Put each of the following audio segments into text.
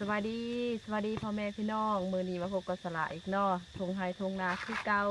สวัสดีสวัสดีพ่อแม่พี่น้องมือนี้มาพบกับสละอีกเนาะทงไฮทงนาคือเก่า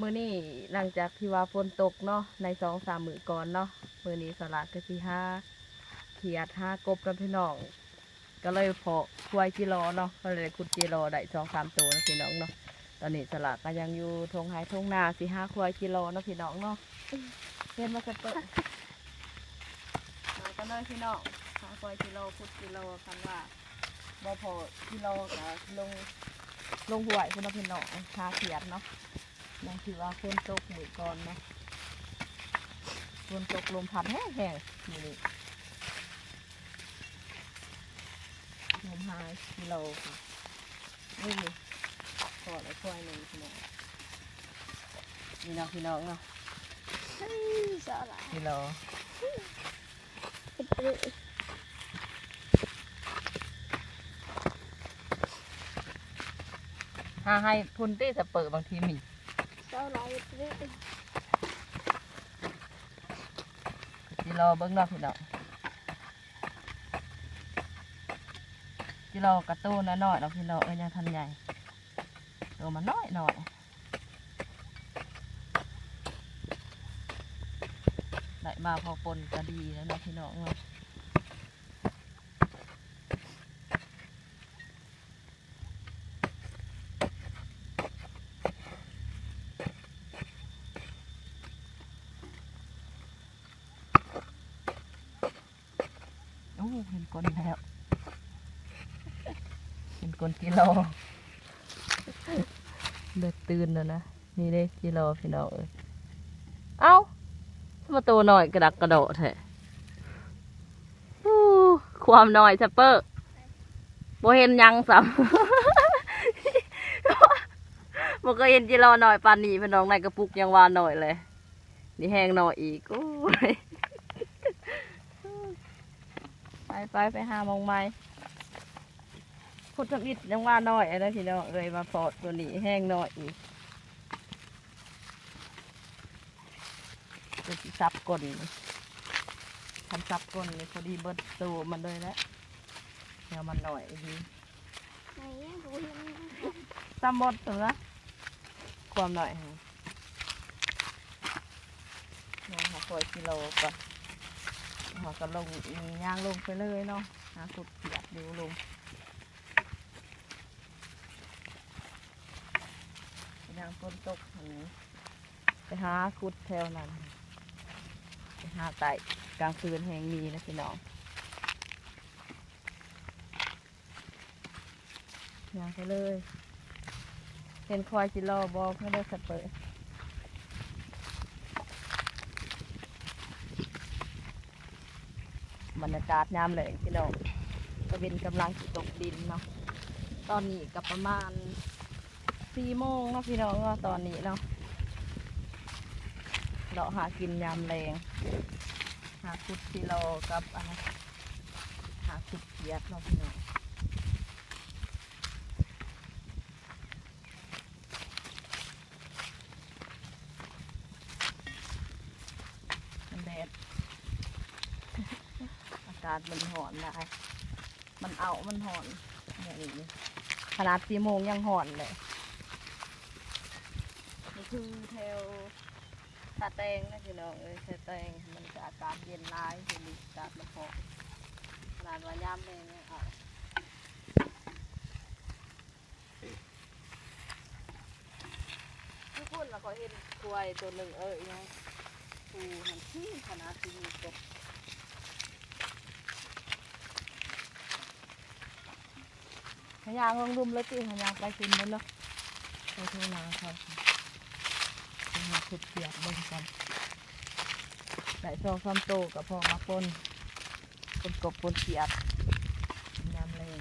มือนี้หลังจากที่ว่าฝนตกเนาะในสองสามมือก่อนเนาะมือนี้สละก็ที่ห้าเขียดห้ากบกับพี่น้อง ก็เลยเพาะควายจิรอเนาะก็เลยขุดจิรอได้สองสามตัวนะพี่น้องเนาะตอนนี้สละก็ยังอยู่ทงไฮทงนาสี่ห้าควายจิรอเนาะพี่น้องเนาะเรียนมาสเปิดมากันเลยพี่น้องหาควายจิรอขุดจิรอกันว่า บ่พอที่เราก็ลงลงหวยคุณพี่น้องคาเขียดเนาะนั่นคือว่าฝนตกมือก่อนเนาะฝนตกลมพัดแห้งแห้งๆนี่นี่ลมหายที่เราค่ะนี่นี่พอแล้วค่อยหนึ่งพี่น้องนี่เนาะพี่น้องเนาะ sợ lại ที่เรา ถ้าให้พุ่นตี้จะเปิดบางทีมี sợ lại จิรอเบิ้งเนาะพี่น้องจิรอกระตู้นน้อยๆเนาพี่น้องเอ้ยยังทันใหญ่ตัวมันน้อยหน่อยได้มาพอปนก็ดีแล้วนะพี่น้องเนาะ เห็นกลแล้วเห็นกลกิโลเดือดตื่นแล้วนะ นี่เด้กิโลพี่น้องเอ้ยเอ้ามาตัวหน่อยกระดักกระโดดแท้อู้ความหน่อยสเปอร์บเห็นยังซ้ำบ่เคยเห็นจิโลหน่อยปานนี้พี่น้องในกระปุกยังว่าหน่อยเลย นี่แห้งหน่อยอีกโอ้ย ไปไปไปหามองไม้พุทธมิตรยังว่าน้อยอะไรพี่น้องเอ้ยมาพอดตัวนี้แห้งน้อยอีกจะซับก้นทำซับก้นพอดีเบิดตัวมันเลยแล้วเดี๋ยวมันหน่อยดี này á bố hiền ซ้ำหมดตัวความหน่อยฮะยังหาคอยกิโลก่อน หาก็ลงยางลงไปเลยเนาะหาขุดเขียดดูลงยางฝนตกอันนี้ไปหาคุดแถวนั้นไปหาไต่กลางคืนแห่งมีนะพี่น้องยางไปเลย เห็นควายจิรอบอกไม่ได้สเปิดบรรยากาศยามแหลงพี่น้องก็เป็นกำลังตกดินเนาะตอนนี้กับประมาณสี่โมงเนาะพี่น้องเนาะตอนนี้เนาะเราหากินยามแรงหาขุดกิโลกับอะไรหาขุดเกียดเนาะพี่น้องมันแดด อากาศมันหอนได้ มันเอา มันหอนอย่างนี้ขนาดสี่โมงยังหอนเลยนี่คือแถวตาแตงนะพี่น้องเอ้ยตาแตงมันจะอากาศเย็นร้ายเห็นดิอากาศมันพอขนาดว่ายามแรงเนี่ยเอาทุกคนเราก็เห็นควายตัวหนึ่งเอ้ยเนาะปูมันที่ขนาดที่มีกบหา ยางลงรุมแล้วจีหายางไปกินมันเนาะไปทุ่งนาเขามาขุดเปียกเบิ่งกันได้ซองซ้ำโตกับพอมาปนปนกบปนเปียกน้ำเลย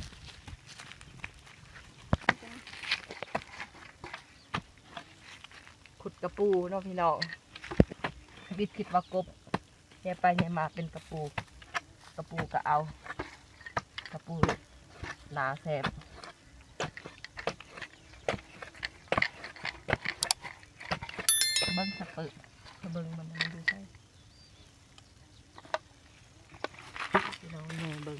ขุดกระปูเนาะพี่น้องวิดคิดว่ากบแย่ไปแย่มาเป็นกระปู กระปูก็เอา กระปูหนาแสบ บังสะเปิดเบิ้งมันมันดูใช่เราเนยเบิ้ง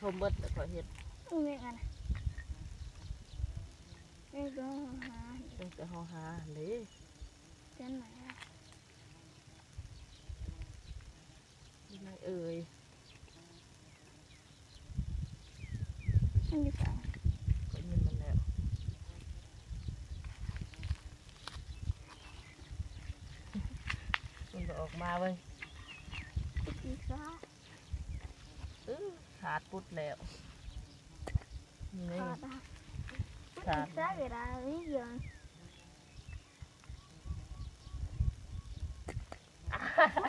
ทมเบิดแล้วก็เห็ดนี่กันนี่ก็หาต้องจะหอหาเลยเจ้าไหนอะไม่เอ่ย นี่ดีกว่ก็ยินมันแล้วมันก็ออกมาเว้ยอีกซ่าอื้อขาดปุดแล้วนี่ขาดอะขาดอีกซ่าเวลาไม่เยอะ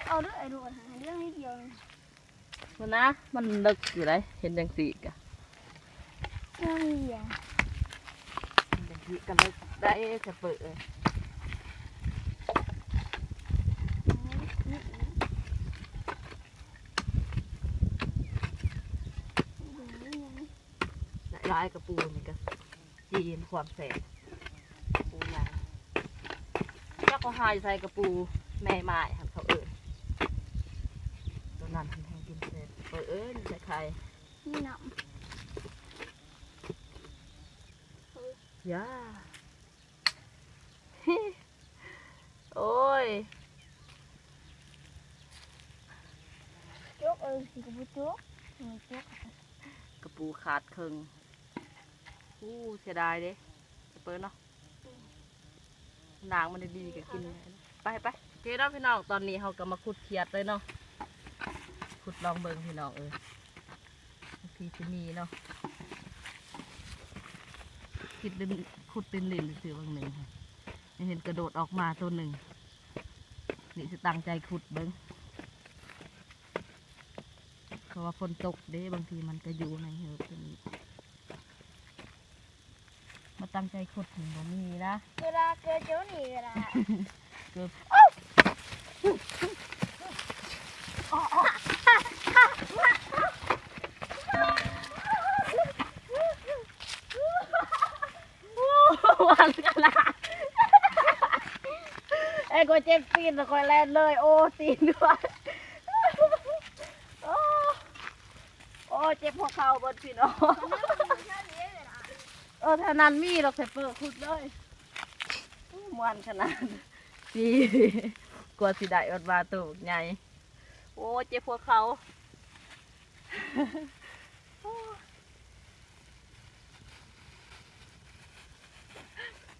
เอาด้วยไอ้ดูหาเรื่องนิดเดียวมันนะ มันลึกอยู่เลยเห็นจังสีกะ นิดเดียวเห็นจังสีก็ลึกได้จะเปิดเลยนี่อีกลายกระปูนี่ก็จีนความแสบปูใหญ่เจ้าก็หายใส่กระปูแม่ไม้ครับเขาเอิญตัวนั้นทำให้กินเสร็จเปิดเอิญใส่ไข่นี่น้ ย่าโอ้ยำจุกเออสิกับจุกมีจุกกระปูขาดครึ่งอู้เสียดายเด้จะเปิดเนาะนางมันดีๆก็กินได้นะไปไปโอเคเนาะพี่น้องตอนนี้เราก็มาขุดเขียดเลยเนาะขุดลองเบิ่งพี่น้องเออบางทีจะมีเนาะ ขุดดินขุดดินลินหรือบางหนึ่งค่ะเห็นกระโดดออกมาตัวหนึ่งนี่จะตั้งใจขุดเบิ่งเพราะว่าฝนตกเด้บางทีมันก็อยู่ในเหือบตัวนี้มาตั้งใจขุดถึงบ่มีนะเวลาเกิดเจ้าหนีเวลาเกือ บวันกันละไอ้ก็เจ็บตีนแล้วก็แลนเลย โอ้ตีนด้วยโอ้โอ้เจ็บหัวเข่าบนพี่น้องเออถ้านั้นมีเราเคยเปิดขุดเลยมวนขนาดดีกลัวสิได้อดบาตูกใหญ่โอ้เจ็บหัวเข่า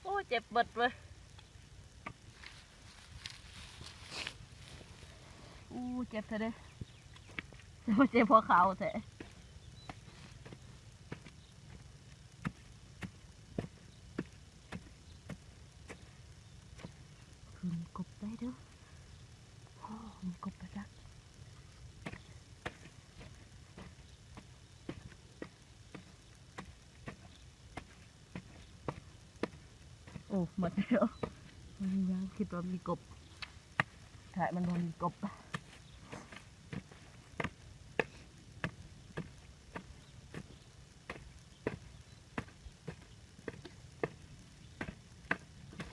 โอ้ เจ็บเบิดเลยอู้เจ็บเธอเด้เจ็บพอเข่าแท้ คือมีกบได้เด้อโอ้มีกบประจัก โอ้หมดแล้วมันยังคิดว่ามีกบถ่ายมันบ่มีกบ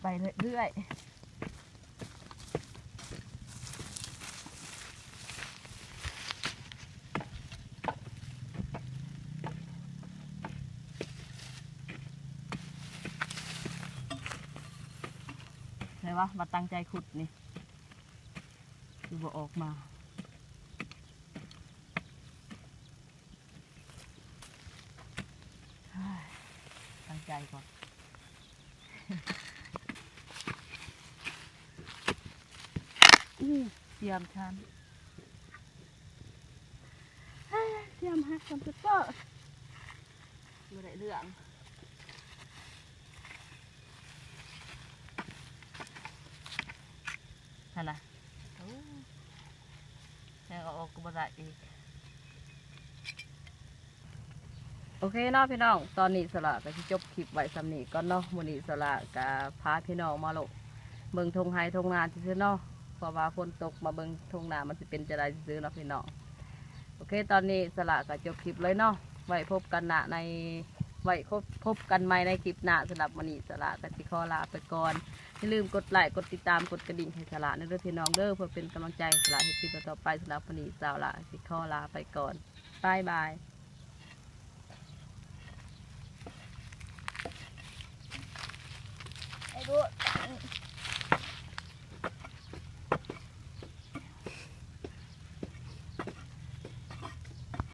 ไปเรื่อยๆ ใช่ปะมาตั้งใจขุดนี่ดูบ่ออกมาเฮ้ยตั้งใจก่อนอู้เตรียมชันเฮ้ยเตรียมฮักคอมพิวเตอร์ดูได้เรื่อง ฮะนะโอ้ยังออกกบ่ได้อีกโอเคเนาะพี่น้อง ตอนนี้สละก็สิจบคลิปไว้สำนีก่อนเนาะมื้อนี้สละก็พาพี่น้องมาโลกเบิ่งทงไฮทงนาซื่อเนาะเพราะว่าฝนตกมาเบิ่งทงนามันสิเป็นจะได้ซื่อเนาะพี่น้อง โอเค ตอนนี้สละก็จบคลิปเลยเนาะไว้พบกันนะใน ไว้พบพบกันใหม่ในคลิปหน้าสำหรับมณีสละกติคอลาไปก่อนอย่าลืมกดไลค์กดติดตามกดกระดิ่งให้สละในเรื่องพี่น้องเด้อเพื่อเป็นกำลังใจสละให้คลิปต่อไปสำหรับมณีสาวละกติคอลาไปก่อนบายบายไอ้ดู